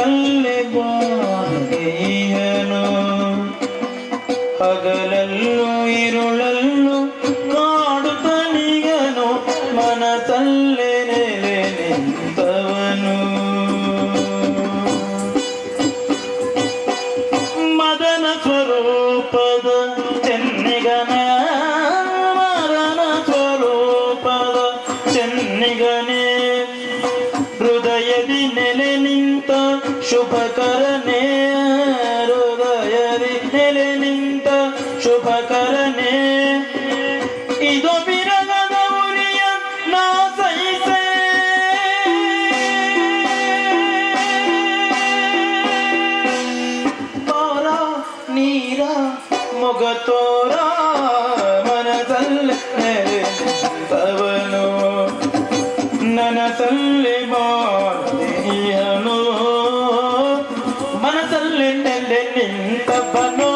ಕಲ್ಲೆ ಬಾನು ಹಗಲಲ್ಲೂ ಇರುಳಲ್ಲೂ ಕಾಡು ತನಿಗನು ಮನ ತಲ್ಲೆ ನೆಲೆ ನಿಂತವನು. ಮದನ ಸ್ವರೂಪದ ಚೆನ್ನಿಗನ ಮದನ ಸ್ವರೂಪದ ಚೆನ್ನಿಗನೇ. ಹೃದಯದಿ ನೆಲೆ ಶುಭಕರನೇ ಹೃದಯದಿ ನೆಲೆ ನಿಂತ ಶುಭಕರನೇ ಇದು ಬಿರಗದ ಉರಿಯ ನಾ ಸಹಿಸೆ ಪಾರ ನೀರ ಮೊಗ ತೋರ ಮನದಲ್ಲಿ. ನೆರೆದವನು ನನಸಲ್ಲಿ నింత బను